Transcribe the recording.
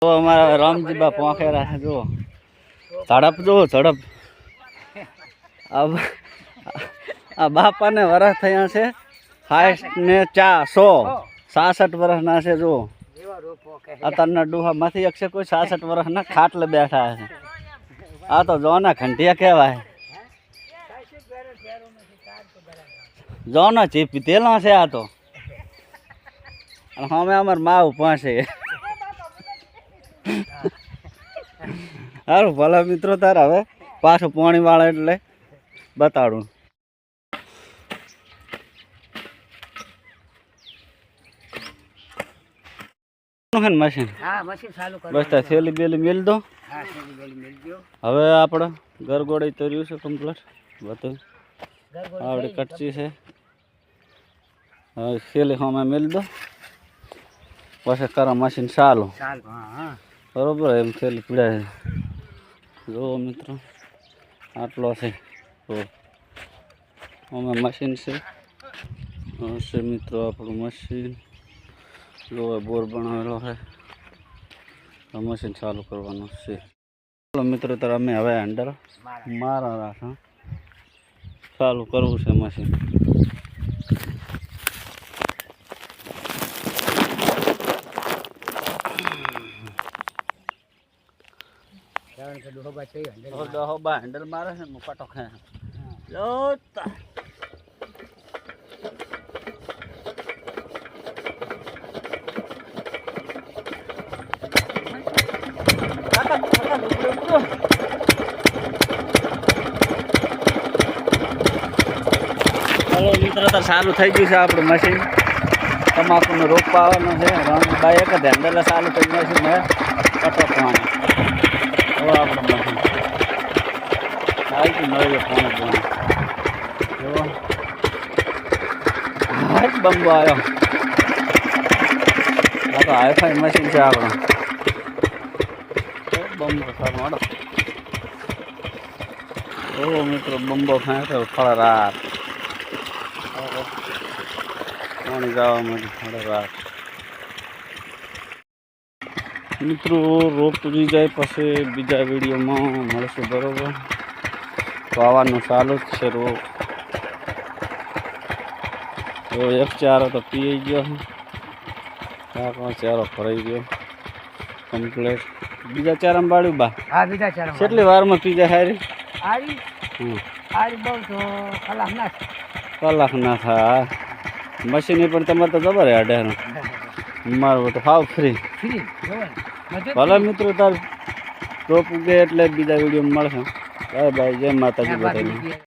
તો અમારા રામજીબા પોખેરા છે, જુઓ. ઝડપ જો ઝડપ. આ બ- બાપાને વરસ થયા છે હાઈસ્ટ ને ચા સો. સાસઠ વર્ષના છે જો અત્યારના એક છે, કોઈ સાસઠ વર્ષના ખાટલે બેઠા છે. આ તો જોના ઘંટિયા કહેવાય. જોના ચીપી તેલા છે આ તો. અને અમે અમાર માવ પાસે સારું ભલા મિત્રો તાર હવે પાછું પાણી વાળે એટલે બતાડું. મશીન બસ થેલી બેલી મેલ દો. હવે આપણે ગરગોળી તર્યું છે કમ્પ્લીટ બધું ગરગોળી કટચી છે. હવે થેલી સામે મેલ દો. પછી કરો મશીન ચાલુ. હા. બરોબર, એમ થયેલી પીડા જુઓ મિત્રો, આટલો છે. તો અમે મશીન છે. હશે મિત્રો આપણું મશીન જો બોર બનાવેલો છે. મશીન ચાલુ કરવાનું છે. ચાલો મિત્રો તાર અમે હવે હેન્ડલ મારા રાખા ચાલુ કરવું છે મશીન કે છે હેન્ડલ મારે છે ને પટો ખે લો તા. કાકા, કાકા, ઉપડો, ઉપડો. ચાલો મિત્રો તો સારું થઈ ગયું છે આપણું મશીન તમાકુનો રોપ પાવાનો છે રંગબાઈ એક જ હેન્ડલ સારું થઈ ગયું છે મેં પટકવાનું હવે આપણું મશીન ગયું નવી ફોન જો હાઈ બંબો આવ્યો આ તો હાઈફાઈ મશીન છે આપણો બંબો સારું હાડો ઓ મિત્રો બંબો છે ફળ રાત. પાણી જવા માટે ફળ રાત. મિત્રો રોપ તૂટી જાય પછી બીજા વિડીયોમાં મળશું બરોબર? વાવાનું ચાલુ જ છે રો એક ચારો તો પી ગયો પણ ચારો ભરાઈ ગયો. કમ્પ્લેટ બીજા ચારામાં બાળ્યું બા? હા બીજા ચાર કેટલી વારમાં પી જાય હારી? હારી હારી બહુ તો કલાક ના કલાક ના થાય. મશીન પણ તમારે તો જબર અઢાર મારું તો હાવ ફ્રી ફ્રી ભલે મિત્રો તાર ટોપ ઉગે એટલે બીજા વીડિયો મળશે. બાય બાય જય માતાજી બધાને.